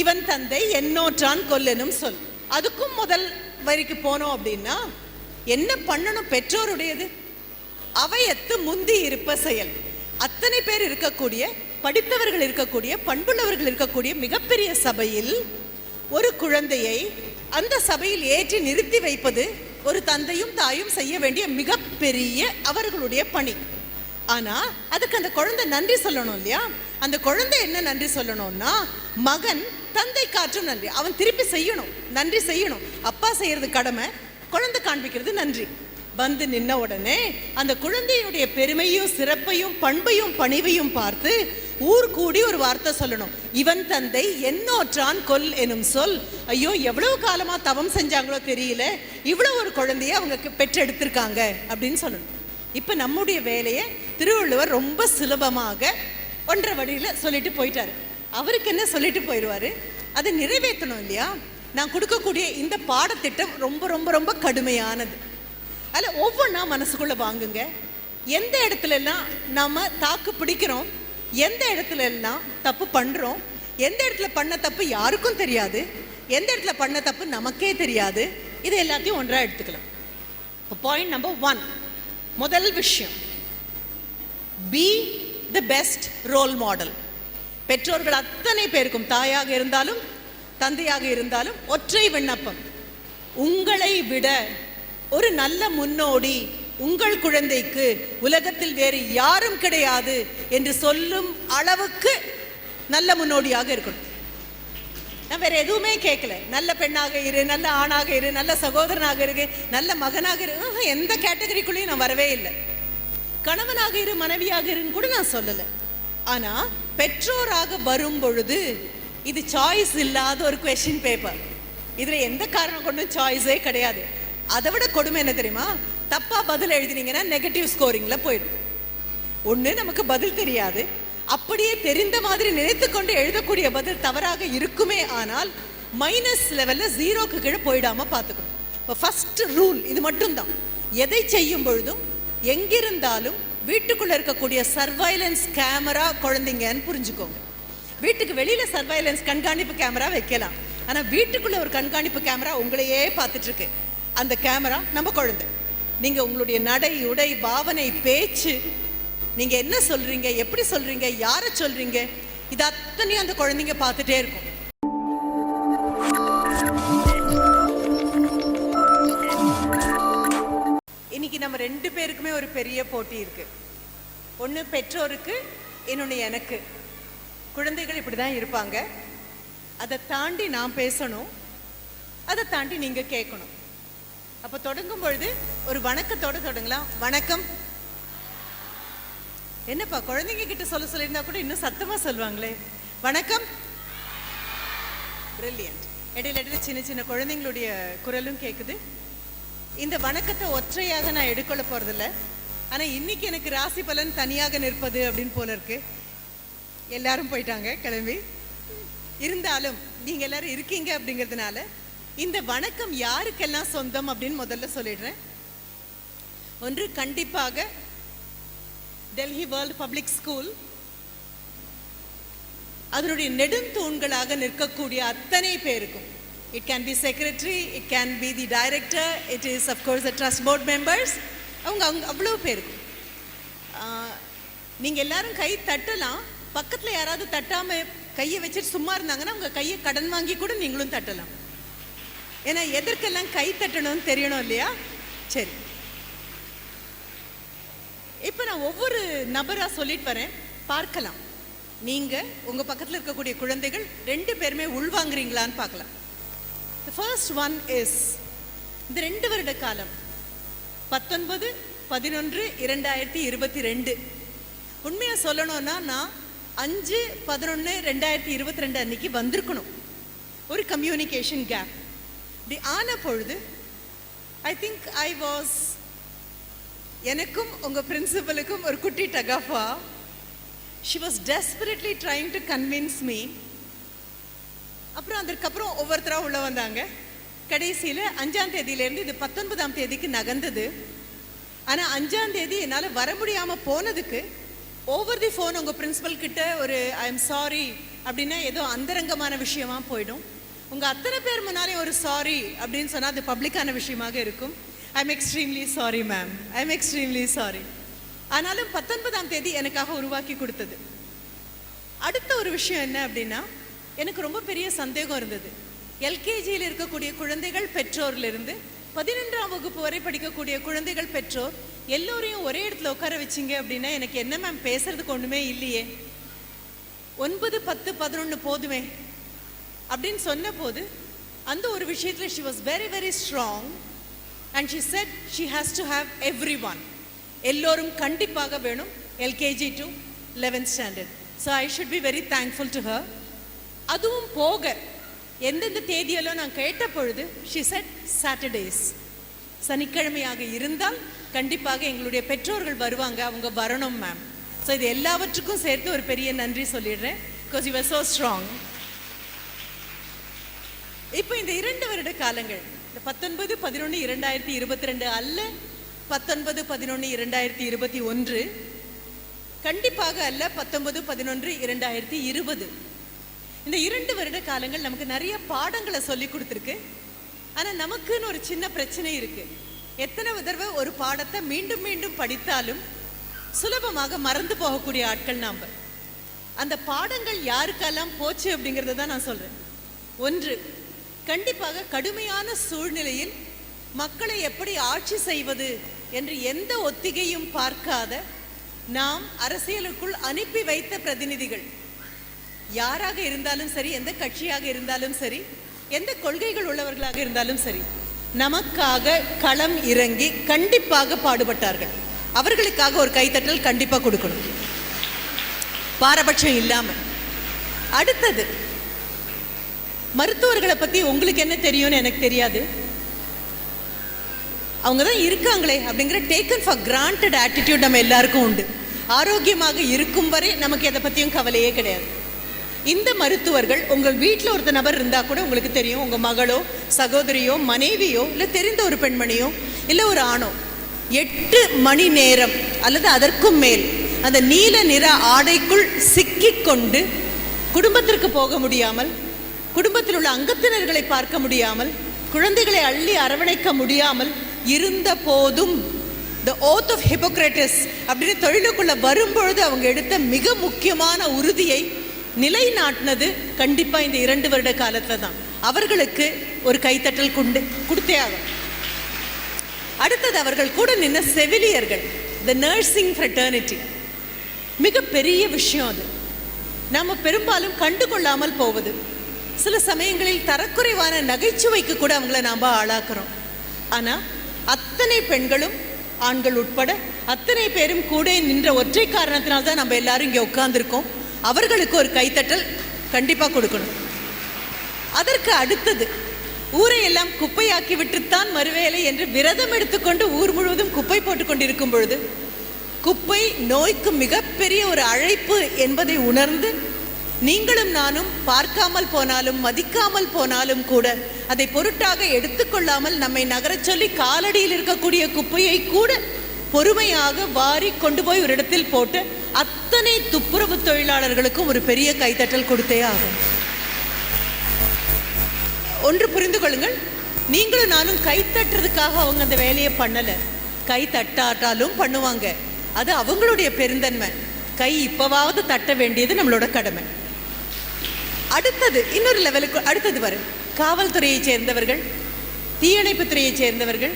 இவன் தந்தை என்னோற்றான் கொல்லெனும் சொல். அதுக்கும் முதல் வரிக்கு போனோம் அப்படின்னா என்ன பண்ணணும் பெற்றோருடையது? அவையத்து முந்தி இருப்ப செயல். அத்தனை பேர் இருக்கக்கூடிய படித்தவர்கள் இருக்கக்கூடிய பண்புள்ளவர்கள் இருக்கக்கூடிய மிகப்பெரிய சபையில் ஒரு குழந்தையை அந்த சபையில் ஏற்றி நிறுத்தி வைப்பது ஒரு தந்தையும் தாயும் செய்ய வேண்டிய மிகப்பெரிய அவர்களுடைய பணி. ஆனா அதுக்கு அந்த குழந்தை நன்றி சொல்லணும் இல்லையா? அந்த குழந்தை என்ன நன்றி சொல்லணும்னா மகன் தந்தை காற்றும் நன்றி. அவன் திருப்பி செய்யணும் நன்றி செய்யணும். அப்பா செய்யறது கடமை குழந்தை காண்பிக்கிறது நன்றி. வந்து நின்ன உடனே அந்த குழந்தையினுடைய பெருமையும் சிறப்பையும் பண்பையும் பணிவையும் பார்த்து ஊர் கூடி ஒரு வார்த்தை சொல்லணும். இவன் தந்தை என்னோற்றான் கொல் எனும் சொல். ஐயோ எவ்வளவு காலமா தவம் செஞ்சாங்களோ தெரியல. இவ்வளவு ஒரு குழந்தைய அவங்க பெற்றெடுத்திருக்காங்க அப்படின்னு சொல்லணும். இப்ப நம்முடைய வேலையை திருவள்ளுவர் ரொம்ப சுலபமாக ஒன்றரை வழியில் சொல்லிட்டு போயிட்டார். அவருக்கு என்ன சொல்லிட்டு போயிடுவாரு? அதை நிறைவேற்றணும் இல்லையா? நான் கொடுக்கக்கூடிய இந்த பாடத்திட்டம் ரொம்ப ரொம்ப ரொம்ப கடுமையானது. அதில் ஒவ்வொன்றா மனசுக்குள்ளே வாங்குங்க. எந்த இடத்துலலாம் நாம் தாக்கு பிடிக்கிறோம்? எந்த இடத்துல எல்லாம் தப்பு பண்ணுறோம் எந்த இடத்துல பண்ண தப்பு யாருக்கும் தெரியாது? எந்த இடத்துல பண்ண தப்பு நமக்கே தெரியாது? இது எல்லாத்தையும் ஒன்றாக எடுத்துக்கலாம். இப்போ பாயிண்ட் நம்பர் ஒன் முதல் விஷயம். Be the best role model பெற்றோர்கள் அத்தனை பேருக்கும் தாயாக இருந்தாலும் தந்தையாக இருந்தாலும் ஒற்றை விண்ணப்பம். உங்களை விட ஒரு நல்ல முன்னோடி உங்கள் குழந்தைக்கு உலகத்தில் வேறு யாரும் கிடையாது என்று சொல்லும் அளவுக்கு நல்ல முன்னோடியாக இருக்கணும். நான் வேற எதுவுமே கேட்கல. நல்ல பெண்ணாக இரு நல்ல ஆணாக இரு நல்ல சகோதரனாக இரு நல்ல மகனாக இரு. எந்த கேட்டகரிக்குள்ளேயும் நான் வரவே இல்லை. கணவனாக இரு மனைவியாக இருன்னு கூட நான் சொல்லலை. ஆனால் பெற்றோராக வரும் பொழுது இது சாய்ஸ் இல்லாத ஒரு கொஷின் பேப்பர் இதில் எந்த காரணம் கொண்டும் சாய்ஸே கிடையாது. அதை விட கொடுமை என்ன தெரியுமா? தப்பாக பதில் எழுதினீங்கன்னா நெகட்டிவ் ஸ்கோரிங்கில் போயிடும். ஒன்று நமக்கு பதில் தெரியாது. அப்படியே தெரிந்த மாதிரி நினைத்து கொண்டு எழுதக்கூடிய பதில் தவறாக இருக்குமே ஆனால் மைனஸ் லெவலில் ஜீரோக்கு கீழே போயிடாமல் பார்த்துக்கணும். இப்போ ஃபஸ்ட் ரூல் இது மட்டும்தான். எதை செய்யும் பொழுதும் எங்கிருந்தாலும் வீட்டுக்குள்ளே இருக்கக்கூடிய சர்வைலன்ஸ் கேமரா குழந்தைங்கன்னு புரிஞ்சுக்கோங்க. வீட்டுக்கு வெளியில் சர்வைலன்ஸ் கண்காணிப்பு கேமரா வைக்கலாம். ஆனால் வீட்டுக்குள்ளே ஒரு கண்காணிப்பு கேமரா உங்களையே பார்த்துட்ருக்கு. அந்த கேமரா நம்ம குழந்தை. நீங்கள் உங்களுடைய நடை உடை பாவனை பேச்சு நீங்கள் என்ன சொல்கிறீங்க எப்படி சொல்கிறீங்க யாரை சொல்கிறீங்க இது அத்தனையும் அந்த குழந்தைங்க பார்த்துட்டே இருக்கும். நம்ம ரெண்டு பேருக்குமே ஒரு பெரிய போட்டி இருக்கு. ஒன்று பெற்றோருக்கு இன்னொன்று எனக்கு. குழந்தைகள் இப்படி தான் இருப்பாங்க. அதை தாண்டி நான் பேசணும். அதை தாண்டி நீங்க கேட்கணும். அப்போ தொடங்கும் பொழுது ஒரு வணக்கத்தோட தொடங்கலாம். வணக்கம். என்னப்பா குழந்தைங்க கிட்ட சொல்ல சொல்லியிருந்தா கூட இன்னும் சத்தமா சொல்லுவாங்களே. வணக்கம். பிரில்லியன்ட் இடையில இடையில சின்ன சின்ன குழந்தைங்களுடைய குரலும் கேட்குது இந்த வணக்கத்தை ஒற்றையாக நான் எடுக்கொள்ள போறதில்ல. ஆனா இன்னைக்கு எனக்கு ராசி பலன் தனியாக நிற்பது அப்படின்னு போல இருக்கு. எல்லாரும் போயிட்டாங்க கிளம்பி. இருந்தாலும் நீங்க எல்லாரும் இருக்கீங்க அப்படிங்கிறதுனால இந்த வணக்கம் யாருக்கெல்லாம் சொந்தம் அப்படின்னு முதல்ல சொல்லிடுறேன். ஒன்று கண்டிப்பாக டெல்லி வேர்ல்ட் பப்ளிக் ஸ்கூல். அதனுடைய நெடுந்தூண்களாக நிற்கக்கூடிய அத்தனை பேருக்கும். It can be it it can be the it it is course the trust board members அவங்க அவங்க அவ்வளோ பேருக்கும் நீங்கள் எல்லாரும் கை தட்டலாம். பக்கத்தில் யாராவது தட்டாமல் கையை வச்சுட்டு சும்மா இருந்தாங்கன்னா அவங்க கையை கடன் வாங்கி கூட நீங்களும் தட்டலாம். ஏன்னா எதற்கெல்லாம் கை தட்டணும்னு தெரியணும் இல்லையா? சரி. இப்போ நான் ஒவ்வொரு நபராக சொல்லிட்டு வரேன். பார்க்கலாம். நீங்கள் உங்கள் பக்கத்தில் இருக்கக்கூடிய குழந்தைகள் ரெண்டு பேருமே உள்வாங்குறீங்களான்னு பார்க்கலாம். The first ஒன் இஸ் இந்த ரெண்டு வருட காலம். பத்தொன்பது பதினொன்று இரண்டாயிரத்தி இருபத்தி ரெண்டு உண்மையாக சொல்லணும்னா நான் அஞ்சு பதினொன்று ரெண்டாயிரத்தி இருபத்தி ரெண்டு அன்னைக்கு வந்திருக்கணும். ஒரு கம்யூனிகேஷன் கேப் இப்படி ஆன பொழுது ஐ திங்க் ஐ வாஸ் எனக்கும் உங்கள் பிரின்சிபலுக்கும் ஒரு குட்டி டகாஃபா. She was desperately trying to convince me அப்புறம் அதற்கப்புறம் ஒவ்வொருத்தராக உள்ள வந்தாங்க. கடைசியில் அஞ்சாம் தேதியிலேருந்து இது பத்தொன்பதாம் தேதிக்கு நகர்ந்தது. ஆனால் அஞ்சாம் தேதி என்னால் வர முடியாமல் போனதுக்கு ஓவர் தி ஃபோன் உங்கள் பிரின்ஸிபல் கிட்ட ஒரு ஐ எம் சாரி அப்படின்னா ஏதோ அந்தரங்கமான விஷயமா போயிடும். உங்கள் அத்தனை பேர் முன்னாலே ஒரு சாரி அப்படின்னு சொன்னால் அது பப்ளிக்கான விஷயமாக இருக்கும். I am extremely sorry ma'am I am extremely sorry ஆனாலும் பத்தொன்பதாம் தேதி எனக்காக உருவாக்கி கொடுத்தது. அடுத்த ஒரு விஷயம் என்ன அப்படின்னா எனக்கு ரொம்ப பெரிய சந்தேகம் இருந்தது. எல்கேஜியில் இருக்கக்கூடிய குழந்தைகள் பெற்றோர்லேருந்து பதினொன்றாம் வகுப்பு வரை படிக்கக்கூடிய குழந்தைகள் பெற்றோர் எல்லோரையும் ஒரே இடத்துல உட்கார வச்சிங்க அப்படின்னா எனக்கு என்ன மேம் பேசுறதுக்கு ஒன்றுமே இல்லையே. ஒன்பது பத்து பதினொன்று போதுமே அப்படின்னு சொன்ன போது அந்த ஒரு விஷயத்தில் she was very very strong and she said she has to have everyone எல்லோரும் கண்டிப்பாக வேணும் LKG to eleventh standard so I should be very thankful to her அதுவும் போக எந்தெந்த தேதியெல்லாம் நான் கேட்ட பொழுது ஷி செட் சாட்டர்டேஸ் சனிக்கிழமையாக இருந்தால் கண்டிப்பாக எங்களுடைய பெற்றோர்கள் வருவாங்க அவங்க வரணும் மேம் ஸோ இது எல்லாவற்றுக்கும் சேர்த்து ஒரு பெரிய நன்றி சொல்லிடுறேன் பிகாஸ் யூ ஆர் ஸ்ட்ராங் இப்போ இந்த இரண்டு வருட காலங்கள் இந்த பத்தொன்பது பதினொன்று இரண்டாயிரத்தி இருபத்தி ரெண்டு அல்ல பத்தொன்பது பதினொன்று இரண்டாயிரத்தி இருபத்தி ஒன்று. கண்டிப்பாக அல்ல பத்தொன்பது பதினொன்று இரண்டாயிரத்தி இருபது. இந்த இரண்டு வருட காலங்கள் நமக்கு நிறைய பாடங்களை சொல்லி கொடுத்துருக்கு. ஆனால் நமக்குன்னு ஒரு சின்ன பிரச்சனை இருக்கு. எத்தனை தடவை ஒரு பாடத்தை மீண்டும் மீண்டும் படித்தாலும் சுலபமாக மறந்து போகக்கூடிய ஆட்கள் நாம். அந்த பாடங்கள் யாருக்கெல்லாம் போச்சு அப்படிங்கிறத தான் நான் சொல்கிறேன் ஒன்று கண்டிப்பாக கடுமையான சூழ்நிலையில் மக்களை எப்படி ஆட்சி செய்வது என்று எந்த ஒத்திகையும் பார்க்காத நாம் அரசியலுக்குள் அனுப்பி வைத்த பிரதிநிதிகள். யாராக இருந்தாலும் சரி எந்த கட்சியாக இருந்தாலும் சரி எந்த கொள்கைகள் உள்ளவர்களாக இருந்தாலும் சரி நமக்காக களம் இறங்கி கண்டிப்பாக பாடுபட்டார்கள். அவர்களுக்காக ஒரு கைத்தட்டல் கண்டிப்பாக கொடுக்கணும். பாரபட்சம் இல்லாம அடுத்தது மருத்துவர்களை பத்தி உங்களுக்கு என்ன தெரியும்னு எனக்கு தெரியாது. அவங்க தான் இருக்காங்களே அப்படிங்கிற டேக்கன் ஃபார் கிராண்டட் ஆட்டிடியூட் நம்ம எல்லாருக்கும் உண்டு. ஆரோக்கியமாக இருக்கும் வரை நமக்கு எதை பற்றியும் கவலையே கிடையாது. இந்த மருத்துவர்கள் உங்கள் வீட்டில் ஒருத்த நபர் இருந்தால் கூட உங்களுக்கு தெரியும். உங்கள் மகளோ சகோதரியோ மனைவியோ இல்லை தெரிந்த ஒரு பெண்மணியோ இல்லை ஒரு ஆணோ எட்டு மணி நேரம் அல்லது அதற்கும் மேல் அந்த நீல நிற ஆடைக்குள் சிக்கிக்கொண்டு குடும்பத்திற்கு போக முடியாமல் குடும்பத்தில் உள்ள அங்கத்தினர்களை பார்க்க முடியாமல் குழந்தைகளை அள்ளி அரவணைக்க முடியாமல் இருந்த போதும் த ஓத் ஆஃப் ஹிப்போக்ரட்டிஸ் அப்படின்னு தொழிலுக்குள்ள வரும்பொழுது அவங்க எடுத்த மிக முக்கியமான உறுதியை நிலைநாட்டினது கண்டிப்பாக இந்த இரண்டு வருட காலத்தில் தான். அவர்களுக்கு ஒரு கைத்தட்டல் கொண்டு கொடுத்தே ஆகும் அடுத்தது அவர்கள் கூட நின்ன செவிலியர்கள் த நர்சிங் ஃப்ரெட்டர்னிட்டி மிகப்பெரிய விஷயம் அது. நாம பெரும்பாலும் கண்டுகொள்ளாமல் போவது. சில சமயங்களில் தரக்குறைவான நகைச்சுவைக்கு கூட அவங்கள நாம ஆளாக்குறோம். ஆனா அத்தனை பெண்களும் ஆண்கள் உட்பட அத்தனை பேரும் கூட நின்ற ஒற்றை காரணத்தினால்தான் தான் நம்ம எல்லாரும் இங்கே உட்கார்ந்துருக்கோம். அவர்களுக்கு ஒரு கைத்தட்டல் கண்டிப்பாக கொடுக்கணும். அதற்கு அடுத்தது ஊரை எல்லாம் குப்பையாக்கி விட்டுத்தான் மறுவேலை என்று விரதம் எடுத்துக்கொண்டு ஊர் முழுவதும் குப்பை போட்டுக் கொண்டிருக்கும் பொழுது குப்பை நோய்க்கு மிகப்பெரிய ஒரு அழைப்பு என்பதை உணர்ந்து நீங்களும் நானும் பார்க்காமல் போனாலும் மதிக்காமல் போனாலும் கூட அதை பொருட்டாக எடுத்துக்கொள்ளாமல் நம்மை நகரச் சொல்லி காலடியில் இருக்கக்கூடிய குப்பையை கூட பொறுமையாக வாரி கொண்டு போய் ஒரு இடத்தில் போட்டு அத்தனை துப்புரவு தொழிலாளர்களுக்கும் ஒரு பெரிய கைத்தட்டல் கொடுத்தே ஆகும். ஒன்று புரிந்து கொள்ளுங்கள். நீங்களும் நானும் கை தட்டுறதுக்காக அவங்க அந்த வேலையை பண்ணலை. கை தட்டாட்டாலும் பண்ணுவாங்க. அது அவங்களுடைய பெருந்தன்மை. கை இப்பவாவது தட்ட வேண்டியது நம்மளோட கடமை. அடுத்தது இன்னொரு லெவலுக்கு அடுத்தது வரும். காவல்துறையைச் சேர்ந்தவர்கள் தீயணைப்புத்துறையைச் சேர்ந்தவர்கள்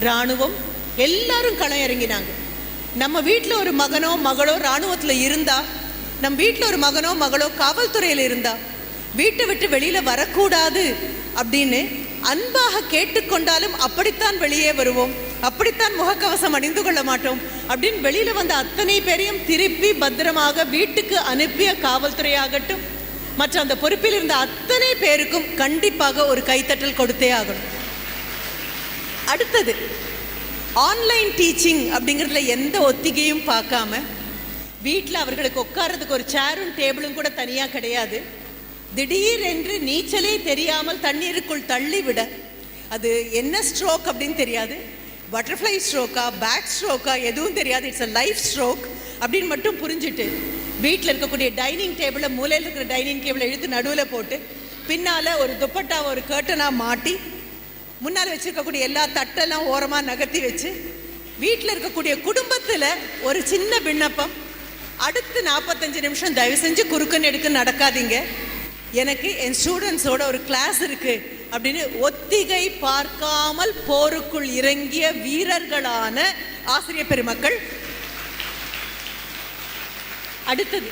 இராணுவம் எல்லாரும் களம் இறங்கினாங்க நம்ம வீட்டில் ஒரு மகனோ மகளோ இராணுவத்தில் இருந்தா நம் வீட்டில் ஒரு மகனோ மகளோ காவல்துறையில் இருந்தா வீட்டை விட்டு வெளியில் வரக்கூடாது அப்படின்னு அன்பாக கேட்டுக்கொண்டாலும் அப்படித்தான் வெளியே வருவோம். அப்படித்தான் முகக்கவசம் அணிந்து கொள்ள மாட்டோம் அப்படின்னு வெளியில் வந்த அத்தனை பேரையும் திருப்பி பத்திரமாக வீட்டுக்கு அனுப்பிய காவல்துறையாகட்டும் மற்ற அந்த பொறுப்பில் இருந்த அத்தனை பேருக்கும் கண்டிப்பாக ஒரு கைத்தட்டல் கொடுத்தே ஆகணும். அடுத்தது ஆன்லைன் டீச்சிங் அப்படிங்கிறதுல எந்த ஒத்திகையும் பார்க்காம வீட்டில் அவர்களுக்கு உட்கார்றதுக்கு ஒரு சேரும் டேபிளும் கூட தனியாக கிடையாது. திடீர் என்று நீச்சலே தெரியாமல் தண்ணீருக்குள் தள்ளிவிட அது என்ன ஸ்ட்ரோக் அப்படின்னு தெரியாது. பட்டர்ஃப்ளை ஸ்ட்ரோக்கா பேக் ஸ்ட்ரோக்கா எதுவும் தெரியாது. இட்ஸ் அ லைஃப் ஸ்ட்ரோக் அப்படின்னு மட்டும் புரிஞ்சுட்டு வீட்டில் இருக்கக்கூடிய டைனிங் டேபிளை மூலையில் இருக்கிற டைனிங் டேபிளை இழுத்து நடுவில் போட்டு பின்னால் ஒரு துப்பட்டாவை ஒரு கர்ட்டனாக மாட்டி முன்னால் வச்சுருக்கக்கூடிய எல்லா தட்டெல்லாம் ஓரமாக நகர்த்தி வச்சு வீட்டில் இருக்கக்கூடிய குடும்பத்தில் ஒரு சின்ன விண்ணப்பம். அடுத்து நாற்பத்தஞ்சு நிமிஷம் தயவு செஞ்சு குறுக்குன்னு எடுக்க நடக்காதீங்க. எனக்கு என் ஸ்டூடெண்ட்ஸோட ஒரு கிளாஸ் இருக்குது அப்படின்னு ஒத்திகை பார்க்காமல் போருக்குள் இறங்கிய வீரர்களான ஆசிரியர் பெருமக்கள். அடுத்தது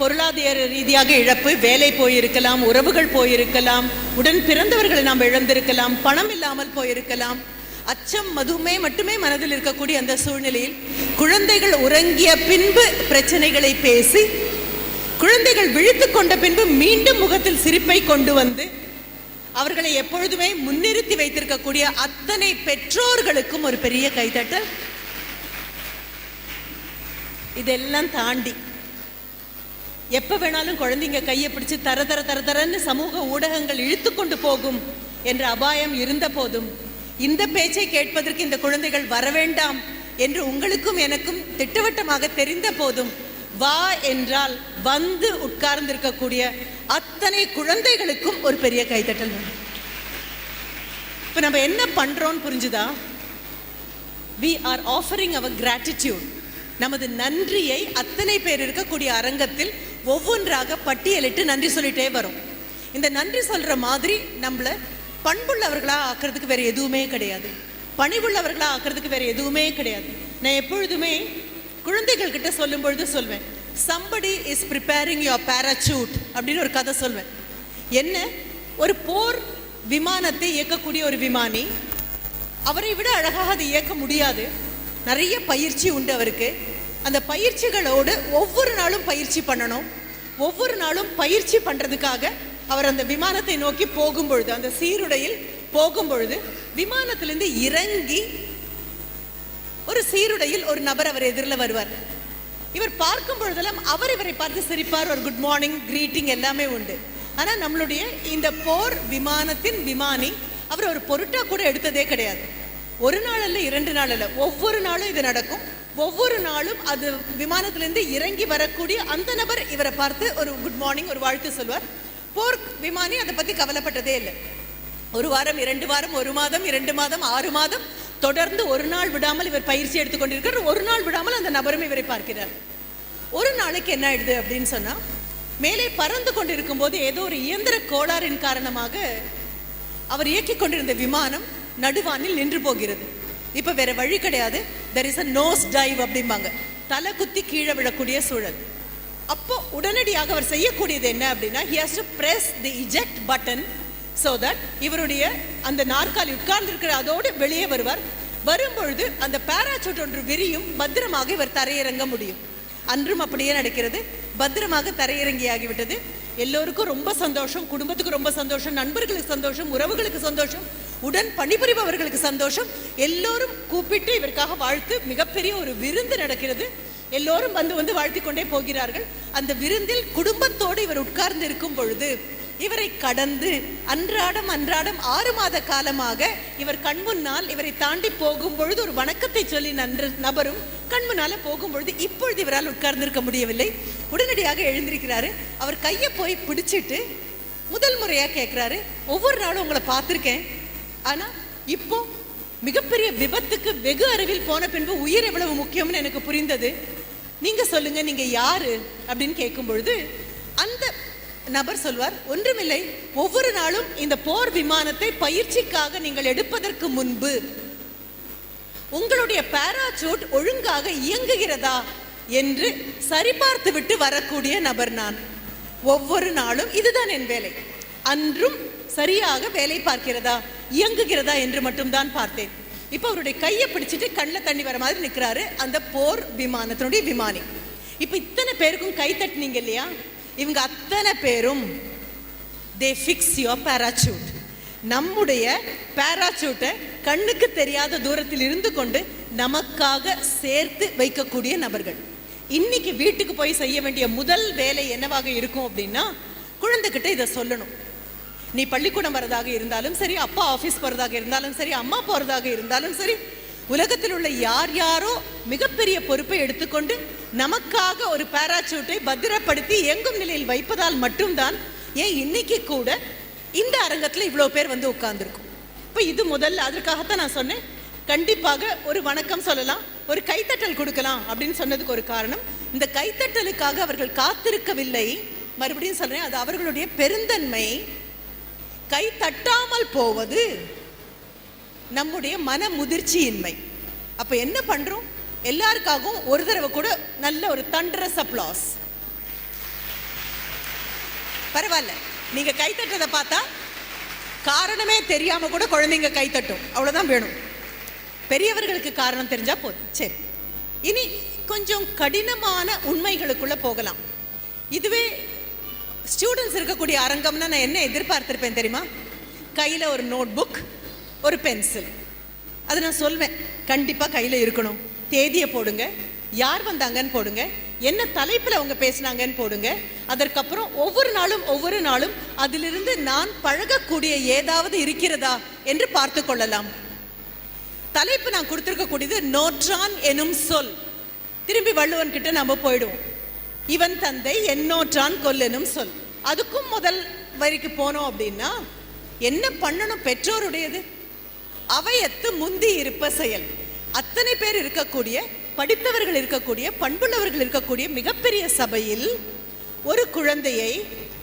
பொருளாதார ரீதியாக இழப்பு வேலை போயிருக்கலாம் உறவுகள் போயிருக்கலாம் உடன் பிறந்தவர்களை நாம் இழந்திருக்கலாம் பணம் இல்லாமல் போயிருக்கலாம். அச்சம் மதுமே மட்டுமே மனதில் இருக்கக்கூடிய அந்த சூழ்நிலையில் குழந்தைகள் உறங்கிய பின்பு பிரச்சனைகளை பேசி குழந்தைகள் விழித்து கொண்ட பின்பு மீண்டும் முகத்தில் சிரிப்பை கொண்டு வந்து அவர்களை எப்பொழுதுமே முன்னிறுத்தி வைத்திருக்கக்கூடிய அத்தனை பெற்றோர்களுக்கும் ஒரு பெரிய கைதட்டல். இதெல்லாம் தாண்டி எப்போ வேணாலும் குழந்தைங்க கையை பிடிச்சு தர தர தர தரன்னு சமூக ஊடகங்கள் இழுத்து கொண்டு போகும் என்ற அபாயம் இருந்த போதும். இந்த பேச்சை கேட்பதற்கு இந்த குழந்தைகள் வர வேண்டாம் என்று உங்களுக்கும் எனக்கும் திட்டவட்டமாக தெரிந்த போதும் வா என்றால் வந்து உட்கார்ந்திருக்கக்கூடிய அத்தனை குழந்தைகளுக்கும் ஒரு பெரிய கைதட்டல் வேணும் நம்ம என்ன பண்ணுறோன்னு புரிஞ்சுதா? We are offering our gratitude நமது நன்றியை அத்தனை பேர் இருக்கக்கூடிய அரங்கத்தில் ஒவ்வொன்றாக பட்டியலிட்டு நன்றி சொல்லிட்டே வரும். இந்த நன்றி சொல்கிற மாதிரி நம்மள பண்புள்ளவர்களாக ஆக்குறதுக்கு வேற எதுவுமே கிடையாது. பணிவுள்ளவர்களாக ஆக்குறதுக்கு வேற எதுவுமே கிடையாது. நான் எப்பொழுதுமே குழந்தைகள் கிட்ட சொல்லும் பொழுது சொல்வேன் somebody is preparing your parachute அப்படின்னு ஒரு கதை சொல்வேன். என்ன? ஒரு போர் விமானத்தை இயக்கக்கூடிய ஒரு விமானி அவரை விட அழகாக அதை இயக்க முடியாது. நிறைய பயிற்சி உண்டு அவருக்கு. அந்த பயிற்சிகளோடு ஒவ்வொரு நாளும் பயிற்சி பண்ணணும். ஒவ்வொரு நாளும் பயிற்சி பண்றதுக்காக அவர் அந்த விமானத்தை நோக்கி போகும் பொழுது அந்த சீருடையில் போகும் பொழுது விமானத்திலிருந்து இறங்கி ஒரு சீருடையில் ஒரு நபர் அவர் எதிரில் வருவார். இவர் பார்க்கும் பொழுதெல்லாம் அவர் இவரை பார்த்து சிரிப்பார் ஒரு குட் மார்னிங் கிரீட்டிங் எல்லாமே உண்டு. ஆனால் நம்மளுடைய இந்த போர் விமானத்தின் விமானி அவர் ஒரு பொருட்டா கூட எடுத்ததே கிடையாது. ஒரு நாள் அல்ல இரண்டு நாள் அல்ல ஒவ்வொரு நாளும் இது நடக்கும். ஒவ்வொரு நாளும் அது விமானத்திலிருந்து இறங்கி வரக்கூடிய அந்த நபர் இவரை பார்த்து ஒரு குட் மார்னிங் ஒரு வாழ்த்து சொல்வார். போர் விமானி அதை பத்தி கவலைப்பட்டதே இல்லை. ஒரு வாரம் இரண்டு வாரம் ஒரு மாதம் இரண்டு மாதம் ஆறு மாதம் தொடர்ந்து ஒரு நாள் விடாமல் இவர் பயிற்சி எடுத்துக்கொண்டிருக்கிறார் ஒரு நாள் விடாமல் அந்த நபரும் இவரை பார்க்கிறார். ஒரு நாளைக்கு என்ன ஆயிடுது அப்படின்னு சொன்னா மேலே பறந்து கொண்டிருக்கும் போது ஏதோ ஒரு இயந்திர கோளாறின் காரணமாக அவர் இயக்கிக் கொண்டிருந்த விமானம் நடுவானில் நின்று போகிறது. இப்ப வேற வழி கிடையாது. There is a nose dive அப்படிம்பாங்க. தலை குத்தி கீழே விழக்கூடிய சூழல். அப்போ உடனடியாக அவர் செய்யக்கூடியது என்ன அப்படின்னா he has to press the eject button so that இவருடைய அந்த நாற்காலி உட்கார்ந்துருக்கிற அதோடு வெளியே வருவார். வரும்பொழுது அந்த பேராசூட் ஒன்று விரியும் பத்திரமாக இவர் தரையிறங்க முடியும். அன்றும் அப்படியே நடக்கிறது. பத்திரமாக தரையிறங்கியாகிவிட்டது. எல்லோருக்கும் ரொம்ப சந்தோஷம் குடும்பத்துக்கு ரொம்ப சந்தோஷம் நண்பர்களுக்கு சந்தோஷம் உறவுகளுக்கு சந்தோஷம். உடன் பணிபுரிபவர்களுக்கு சந்தோஷம். எல்லோரும் கூப்பிட்டு இவருக்காக வாழ்த்து. மிகப்பெரிய ஒரு விருந்து நடக்கிறது. எல்லோரும் வந்து வந்து வாழ்த்திக் கொண்டே போகிறார்கள். அந்த விருந்தில் குடும்பத்தோடு இவர் உட்கார்ந்து இருக்கும் பொழுது இவரை கடந்து அன்றாடம் அன்றாடம் ஆறு மாத காலமாக இவர் கண்முன்னால் இவரை தாண்டி போகும் பொழுது ஒரு வணக்கத்தை சொல்லி நன்று நபரும் கண்முன்னால போகும் பொழுது இப்பொழுது இவரால் உட்கார்ந்திருக்க முடியவில்லை. உடனடியாக எழுந்திருக்கிறாரு. அவர் கையை போய் பிடிச்சிட்டு முதல் முறையா கேட்குறாரு. ஒவ்வொரு நாளும் உங்களை பார்த்திருக்கேன். ஆனால் இப்போ மிகப்பெரிய விபத்துக்கு வெகு அருகில் போன பின்பு உயிர் எவ்வளவு முக்கியம்னு எனக்கு புரிந்தது. நீங்க சொல்லுங்க நீங்க யாரு அப்படின்னு கேட்கும் பொழுது அந்த நபர் சொல்வார் ஒன்றுமில்லை ஒவ்வொரு நாளும் இந்த போர் விமானத்தை பயிற்சிக்காக நீங்கள் எடுப்பதற்கு முன்பு உங்களுடைய பாராசூட் ஒழுங்காக இயங்குகிறதா? என்று சரிபார்த்து விட்டு வரக்கூடிய நபர் நான். ஒவ்வொரு நாளும் இதுதான் என் வேலை. அன்றும் சரியாக வேலை பார்க்கிறதா? இயங்குகிறதா என்று மட்டும்தான் பார்த்தேன். இப்போ அவருடைய கையை பிடிச்சிட்டு கண்ணில் தண்ணி வர மாதிரி நிற்கிறாரு அந்த போர் விமானத்தினுடைய விமானி. இப்போ இத்தனை பேருக்கும் கை தட்டினீங்க இல்லையா? இவங்க அத்தனை பேரும் தே ஃபிக்ஸ் யுவர் பேராசூட் நம்முடைய பேராசூட்டை கண்ணுக்கு தெரியாத தூரத்தில் இருந்து கொண்டு நமக்காக சேர்த்து வைக்கக்கூடிய நபர்கள். இன்னைக்கு வீட்டுக்கு போய் செய்ய வேண்டிய முதல் வேலை என்னவாக இருக்கும் அப்படின்னா குழந்தைகிட்ட இதை சொல்லணும். நீ பள்ளிக்கூடம் வரதாக இருந்தாலும் சரி அப்பா ஆஃபீஸ் போகிறதாக இருந்தாலும் சரி அம்மா போகிறதாக இருந்தாலும் சரி உலகத்தில் உள்ள யார் யாரோ மிகப்பெரிய பொறுப்பை எடுத்துக்கொண்டு நமக்காக ஒரு பேராச்சூட்டை பத்திரப்படுத்தி இயங்கும் நிலையில் வைப்பதால் மட்டும்தான் ஏன் இன்னைக்கு கூட இந்த அரங்கத்தில் இவ்வளோ பேர் வந்து உட்கார்ந்துருக்கும்? இப்போ இது முதல்ல அதற்காகத்தான் நான் சொன்னேன். கண்டிப்பாக ஒரு வணக்கம் சொல்லலாம் ஒரு கைத்தட்டல் கொடுக்கலாம் அப்படின்னு சொன்னதுக்கு ஒரு காரணம். இந்த கைத்தட்டலுக்காக அவர்கள் காத்திருக்கவில்லை. மறுபடியும் சொல்கிறேன் அது அவர்களுடைய பெருந்தன்மை. கை தட்டாமல் போவது நம்முடைய மன முதிர்ச்சியின்மை. அப்போ என்ன பண்றோம்? எல்லாருக்காகவும் ஒரு தடவை கூட நல்ல ஒரு தண்டரஸ் அப்ளாஸ் பரவாயில்ல. நீங்க கை பார்த்தா காரணமே தெரியாம கூட குழந்தைங்க கை தட்டும். அவ்வளவுதான் வேணும். பெரியவர்களுக்கு காரணம் தெரிஞ்சா போதும். சரி. இனி கொஞ்சம் கடினமான உண்மைகளுக்குள்ள போகலாம். இதுவே ஸ்டூடெண்ட்ஸ் இருக்கக்கூடிய அரங்கம்னா நான் என்ன எதிர்பார்த்துருப்பேன் தெரியுமா? கையில் ஒரு நோட் புக் ஒரு பென்சில் அதை நான் சொல்வேன். கண்டிப்பாக கையில் இருக்கணும். தேதியை போடுங்க. யார் வந்தாங்கன்னு போடுங்க. என்ன தலைப்பில் அவங்க பேசுனாங்கன்னு போடுங்க. அதற்கப்புறம் ஒவ்வொரு நாளும் ஒவ்வொரு நாளும் அதிலிருந்து நான் பழகக்கூடிய ஏதாவது இருக்கிறதா என்று பார்த்து கொள்ளலாம். தலைப்பு நான் கொடுத்துருக்கக்கூடியது நோற்றான் எனும் சொல். திரும்பி வள்ளுவன் கிட்ட நம்ம போயிடுவோம். இவன் தந்தை என்னோற்றான் கொல்லனும் சொல். அதுக்கும் முதல் வரிக்கு போனோம் அப்படின்னா என்ன பண்ணணும் பெற்றோருடையது? அவையத்து முந்தி இருப்ப செயல். அத்தனை பேர் இருக்கக்கூடிய படித்தவர்கள் இருக்கக்கூடிய பண்புள்ளவர்கள் இருக்கக்கூடிய மிகப்பெரிய சபையில் ஒரு குழந்தையை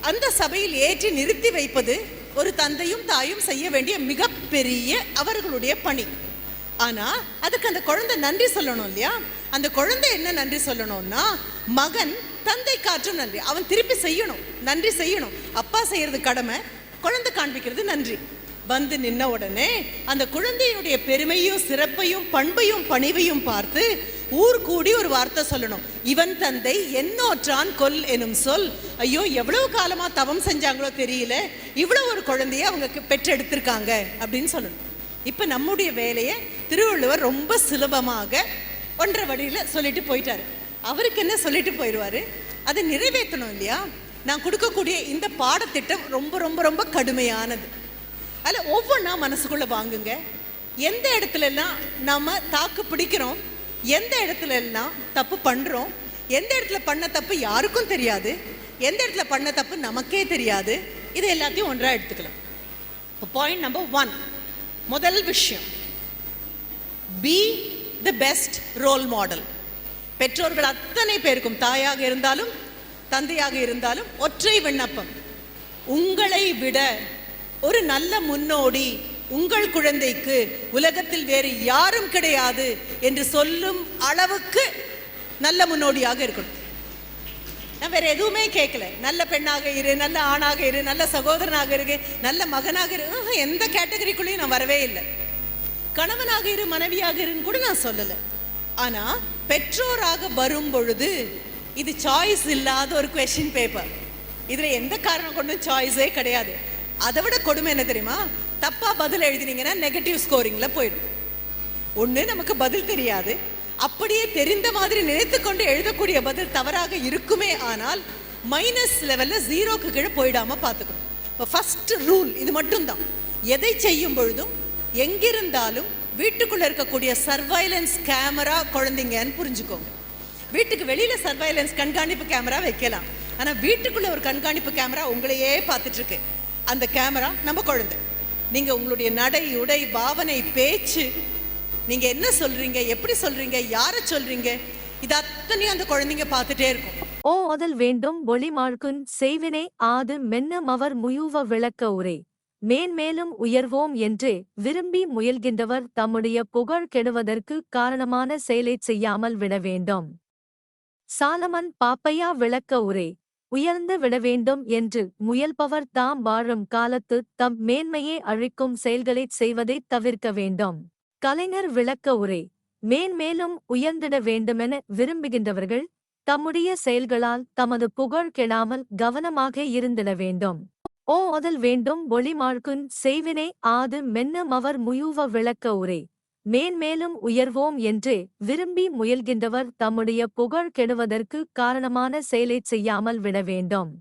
அந்த சபையில் ஏற்றி நிறுத்தி வைப்பது ஒரு தந்தையும் தாயும் செய்ய வேண்டிய மிகப்பெரிய அவர்களுடைய பணி. ஆனா அதுக்கு அந்த குழந்தை நன்றி சொல்லணும் இல்லையா? அந்த குழந்தை என்ன நன்றி சொல்லணும்னா மகன் தந்தை காற்றும் நன்றி. அவன் திருப்பி செய்யணும். நன்றி செய்யணும். அப்பா செய்யறது கடமை. குழந்தை காண்பிக்கிறது நன்றி. வந்து நின்ன உடனே அந்த குழந்தையினுடைய பெருமையும் சிறப்பையும் பண்பையும் பணிவையும் பார்த்து ஊர் கூடி ஒரு வார்த்தை சொல்லணும். இவன் தந்தை என்னோற்றான் கொல் எனும் சொல். ஐயோ எவ்வளவு காலமா தவம் செஞ்சாங்களோ தெரியல. இவ்வளவு ஒரு குழந்தைய அவங்க பெற்றெடுத்திருக்காங்க அப்படின்னு சொல்லணும். இப்ப நம்முடைய வேலையை திருவள்ளுவர் ரொம்ப சுலபமாக ஒன்றரை வழியில சொல்லிட்டு போயிட்டாரு. அவருக்கு என்ன சொல்லிட்டு போயிடுவாரு? அதை நிறைவேற்றணும் இல்லையா? நான் கொடுக்கக்கூடிய இந்த பாடத்திட்டம் ரொம்ப ரொம்ப ரொம்ப கடுமையானது. அதில் ஒவ்வொன்றா மனசுக்குள்ளே வாங்குங்க. எந்த இடத்துலலாம் நாம் தாக்கு பிடிக்கிறோம் எந்த இடத்துலலாம் தப்பு பண்ணுறோம் எந்த இடத்துல பண்ண தப்பு யாருக்கும் தெரியாது எந்த இடத்துல பண்ண தப்பு நமக்கே தெரியாது இது எல்லாத்தையும் ஒன்றா எடுத்துக்கலாம். இப்போ பாயிண்ட் நம்பர் ஒன் முதல் விஷயம் be the best role model பெற்றோர்கள் அத்தனை பேருக்கும் தாயாக இருந்தாலும் தந்தையாக இருந்தாலும் ஒற்றை விண்ணப்பம். உங்களை விட ஒரு நல்ல முன்னோடி உங்கள் குழந்தைக்கு உலகத்தில் வேறு யாரும் கிடையாது என்று சொல்லும் அளவுக்கு நல்ல முன்னோடியாக இருக்கணும். நான் வேற எதுவுமே கேட்கல. நல்ல பெண்ணாக இரு நல்ல ஆணாக இரு நல்ல சகோதரனாக இரு நல்ல மகனாக இரு. எந்த கேட்டகரிக்குள்ளேயும் நான் வரவே இல்லை. கணவனாக இரு மனைவியாக இருன்னு கூட நான் சொல்லலை. ஆனால் பெற்றோராக வரும் பொழுது இது சாய்ஸ் இல்லாத ஒரு கொஷின் பேப்பர் இதில் எந்த காரணம் கொண்டும் சாய்ஸே கிடையாது. அதை விட கொடுமை என்ன தெரியுமா? தப்பாக பதில் எழுதினீங்கன்னா நெகட்டிவ் ஸ்கோரிங்கில் போயிடும். ஒன்று நமக்கு பதில் தெரியாது. அப்படியே தெரிந்த மாதிரி நினைத்து கொண்டு எழுதக்கூடிய பதில் தவறாக இருக்குமே ஆனால் மைனஸ் லெவலில் ஜீரோக்கு கீழே போயிடாமல் பார்த்துக்கணும். இப்போ ஃபஸ்ட் ரூல் இது மட்டும்தான். எதை செய்யும் பொழுதும் எங்கிருந்தாலும் வீட்டுக்குள்ள இருக்கக்கூடிய சர்வைலன்ஸ் கேமரா குழந்தைங்கன்னு புரிஞ்சுக்கோங்க. வீட்டுக்கு வெளியில் சர்வைலன்ஸ் கண்காணிப்பு கேமரா வைக்கலாம். ஆனால் வீட்டுக்குள்ளே ஒரு கண்காணிப்பு கேமரா உங்களையே பார்த்துட்ருக்கு. அந்த கேமரா நம்ம குழந்தை. நீங்கள் உங்களுடைய நடை உடை பாவனை பேச்சு நீங்கள் என்ன சொல்கிறீங்க எப்படி சொல்கிறீங்க யாரை சொல்கிறீங்க இது அத்தனையும் அந்த குழந்தைங்க பார்த்துட்டே இருக்கும். ஓ அதல் வேண்டும் ஒளிமாழ்குன் செய்வினை ஆது மென்னமவர் முயுவ விளக்க உரை. மேன்மேலும் உயர்வோம் என்றே விரும்பி முயல்கின்றவர் தம்முடைய புகழ் கெடுவதற்கு காரணமான செயலைச் செய்யாமல் விட வேண்டும். சாலமன் பாப்பையா விளக்க உரை உயர்ந்து விட வேண்டும் என்று முயல்பவர் தாம் வாழும் காலத்து தம் மேன்மையை அழிக்கும் செயல்களைச் செய்வதைத் தவிர்க்க வேண்டும். கலைஞர் விளக்க உரை மேன்மேலும் உயர்ந்திட வேண்டுமென விரும்புகின்றவர்கள் தம்முடைய செயல்களால் தமது புகழ் கெடாமல் கவனமாக இருந்திட வேண்டும். ஓ அதல் வேண்டும் ஒளிமாழ்குன் செய்வினை ஆது மென்னமவர் முயூவ விளக்க உரை. மேன்மேலும் உயர்வோம் என்றே விரும்பி முயல்கின்றவர் தம்முடைய புகழ் கெடுவதற்கு காரணமான செயலைச் செய்யாமல் விட வேண்டும்.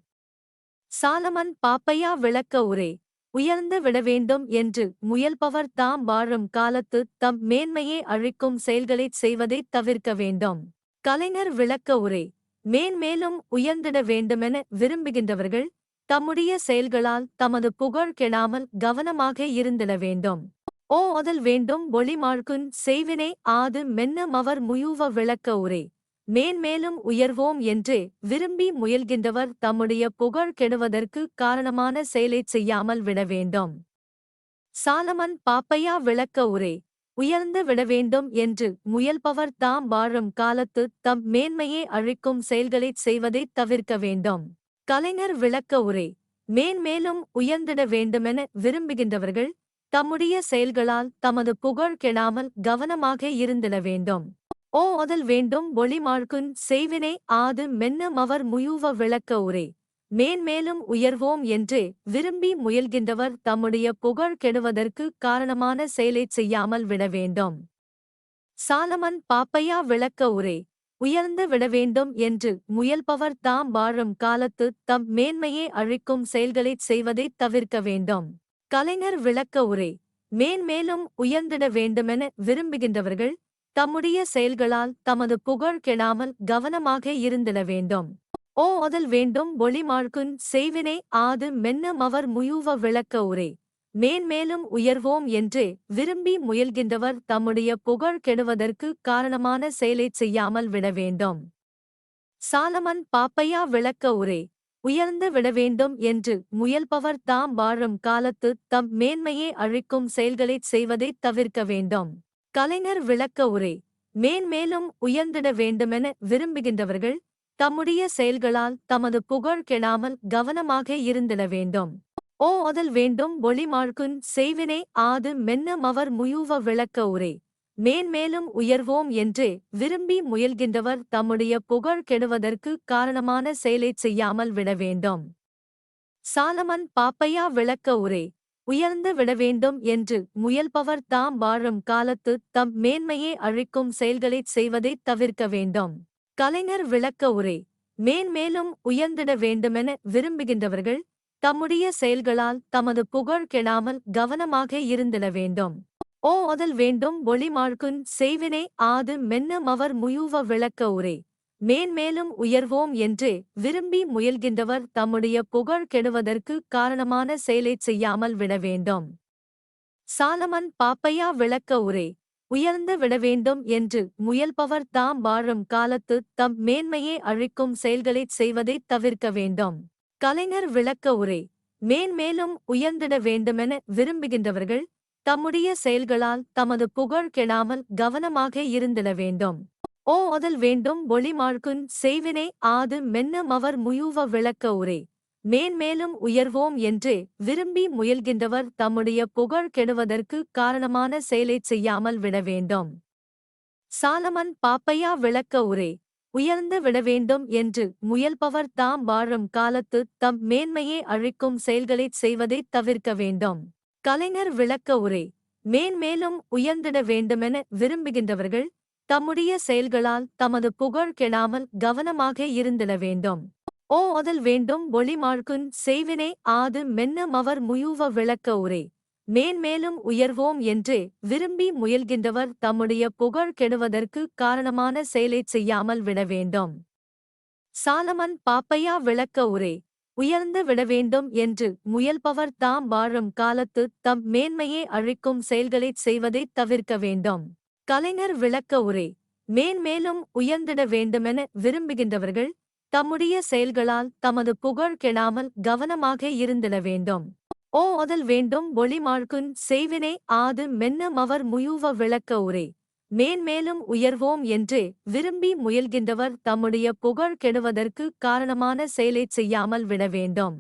சாலமன் பாப்பையா விளக்க உரை. உயர்ந்து விட வேண்டும் என்று முயல்பவர் தாம் வாழும் காலத்து தம் மேன்மையை அழிக்கும் செயல்களைச் செய்வதைத் தவிர்க்க வேண்டும். கலைஞர் விளக்க உரை. மேன்மேலும் உயர்ந்திட வேண்டுமென விரும்புகின்றவர்கள் தம்முடைய செயல்களால் தமது புகழ் கெடாமல் கவனமாக இருந்திட வேண்டும். ஓ அதல் வேண்டும் ஒளிமாழ்குன் செய்வினை ஆது மென்னமவர் முயூவ விளக்க உரை. மேன்மேலும் உயர்வோம் என்று விரும்பி முயல்கின்றவர் தம்முடைய புகழ் கெடுவதற்கு காரணமான செயலைச் செய்யாமல் விட வேண்டும். சாலமன் பாப்பையா விளக்க உரை. உயர்ந்து விட வேண்டும் என்று முயல்பவர் தாம் வாழும் காலத்து தம் மேன்மையை அழிக்கும் செயல்களைச் செய்வதைத் தவிர்க்க வேண்டும். கலைஞர் விளக்க உரை மேன்மேலும் உயர்ந்திட வேண்டுமென விரும்புகின்றவர்கள் தம்முடைய செயல்களால் தமது புகழ் கெடாமல் கவனமாக இருந்திட வேண்டும். ஓ அதல் வேண்டும் ஒளிமாழ்குன் செய்வினை ஆது மென்னமவர் முயூவ விளக்க உரை மேன்மேலும் உயர்வோம் என்று விரும்பி முயல்கின்றவர் தம்முடைய புகழ் கெடுவதற்கு காரணமான செயலைச் செய்யாமல் விட வேண்டும். சாலமன் பாப்பையா விளக்க உரை உயர்ந்து விட வேண்டும் என்று முயல்பவர் தாம் வாழும் காலத்து தம் மேன்மையை அழிக்கும் செயல்களைச் செய்வதைத் தவிர்க்க வேண்டும். கலைஞர் விளக்க உரை மேன்மேலும் உயர்ந்திட வேண்டுமென விரும்புகின்றவர்கள் தம்முடைய செயல்களால் தமது புகழ் கெடாமல் கவனமாக இருந்திட வேண்டும். ஓ அதல் வேண்டும் ஒளிமாழ்குன் செய்வினை ஆது மென்னமவர் முயூவ விளக்க உரை மேன்மேலும் உயர்வோம் என்று விரும்பி முயல்கின்றவர் தம்முடைய புகழ் கெடுவதற்கு காரணமான செயலைச் செய்யாமல் விட வேண்டும். சாலமன் பாப்பையா விளக்க உரை உயர்ந்து விட வேண்டும் என்று முயல்பவர் தாம் வாழும் காலத்து தம் மேன்மையை அழிக்கும் செயல்களைச் செய்வதைத் தவிர்க்க வேண்டும். கலைஞர் விளக்க உரை மேன்மேலும் உயர்ந்திட வேண்டுமென விரும்புகின்றவர்கள் தம்முடைய செயல்களால் தமது புகழ் கெடாமல் கவனமாக இருந்திட வேண்டும். ஓ அதல் வேண்டும் ஒளிமாழ்குன் செய்வினை ஆது மென்னமவர் முயூவ விளக்க உரை. மேன்மேலும் உயர்வோம் என்று விரும்பி முயல்கின்றவர் தம்முடைய புகழ் கெடுவதற்கு காரணமான செயலைச் செய்யாமல் விட வேண்டும். சாலமன் பாப்பையா விளக்க உரை. உயர்ந்து விட வேண்டும் என்று முயல்பவர் தாம் வாழும் காலத்து தம் மேன்மையை அழிக்கும் செயல்களைச் செய்வதைத் தவிர்க்க வேண்டும். கலைஞர் விளக்க உரை. மேன்மேலும் உயர்ந்திட வேண்டுமென விரும்புகின்றவர்கள் தம்முடைய செயல்களால் தமது புகழ் கெடாமல் கவனமாக இருந்திட வேண்டும். ஓ அதல் வேண்டும் ஒளிமாழ்குன் செய்வினை ஆது மென்னமவர் முயூவ விளக்க உரை. மேன்மேலும் உயர்வோம் என்று விரும்பி முயல்கின்றவர் தம்முடைய புகழ் கெடுவதற்கு காரணமான செயலைச் செய்யாமல் விட வேண்டும். சாலமன் பாப்பையா விளக்க உரை. உயர்ந்து விட வேண்டும் என்று முயல்பவர் தாம் வாழும் காலத்து தம் மேன்மையை அழிக்கும் செயல்களைச் செய்வதைத் தவிர்க்க வேண்டும். கலைஞர் விளக்க உரை மேன்மேலும் உயர்ந்திட வேண்டுமென விரும்புகின்றவர்கள் தம்முடைய செயல்களால் தமது புகழ் கெடாமல் கவனமாக இருந்திட வேண்டும். ஓ அதல் வேண்டும் ஒளிமாழ்குன் செய்வினை ஆது மென்னமவர் முயூவ விளக்க உரை மேன்மேலும் உயர்வோம் என்று விரும்பி முயல்கின்றவர் தம்முடைய புகழ் கெடுவதற்கு காரணமான செயலைச் செய்யாமல் விட வேண்டும். சாலமன் பாப்பையா விளக்க உரை உயர்ந்து விட வேண்டும் என்று முயல்பவர் தாம் வாழும் காலத்து தம் மேன்மையை அழிக்கும் செயல்களைச் செய்வதைத் தவிர்க்க வேண்டும். கலைஞர் விளக்க உரை மேன்மேலும் உயர்ந்திட வேண்டுமென விரும்புகின்றவர்கள் தம்முடைய செயல்களால் தமது புகழ் கெடாமல் கவனமாக இருந்திட வேண்டும். ஓ அதல் வேண்டும் ஒளிமாழ்குன் செய்வினை ஆது மென்னமவர் முயூவ விளக்க உரை மேன்மேலும் உயர்வோம் என்று விரும்பி முயல்கின்றவர் தம்முடைய புகழ் கெடுவதற்கு காரணமான செயலைச் செய்யாமல் விட வேண்டும். சாலமன் பாப்பையா விளக்க உரை உயர்ந்து விட வேண்டும் என்று முயல்பவர் தாம் வாழும் காலத்து தம் மேன்மையை அழிக்கும் செயல்களைச் செய்வதைத் தவிர்க்க வேண்டும். கலைஞர் விளக்க உரை மேன்மேலும் உயர்ந்திட வேண்டுமென விரும்புகின்றவர்கள் தம்முடைய செயல்களால் தமது புகழ் கெடாமல் கவனமாக இருந்திட வேண்டும். ஓ அதல் வேண்டும் ஒளிமாழ்குன் செய்வினை ஆது மென்னமவர் முயூவ விளக்க உரை. மேன்மேலும் உயர்வோம் என்று விரும்பி முயல்கின்றவர் தம்முடைய புகழ் கெடுவதற்கு காரணமான செயலைச் செய்யாமல் விட வேண்டும்.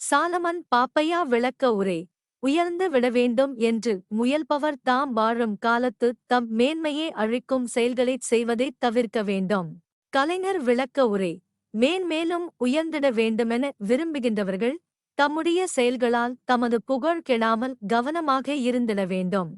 சாலமன் பாப்பையா விளக்க உரை. உயர்ந்து விட வேண்டும் என்று முயல்பவர் தாம் வாழும் காலத்து தம் மேன்மையை அழிக்கும் செயல்களைச் செய்வதைத் தவிர்க்க வேண்டும். கலைஞர் விளக்க உரை. மேன்மேலும் உயர்ந்திட வேண்டுமென விரும்புகின்றவர்கள் தம்முடைய செயல்களால் தமது புகழ் கெடாமல் கவனமாக இருந்திட வேண்டும்.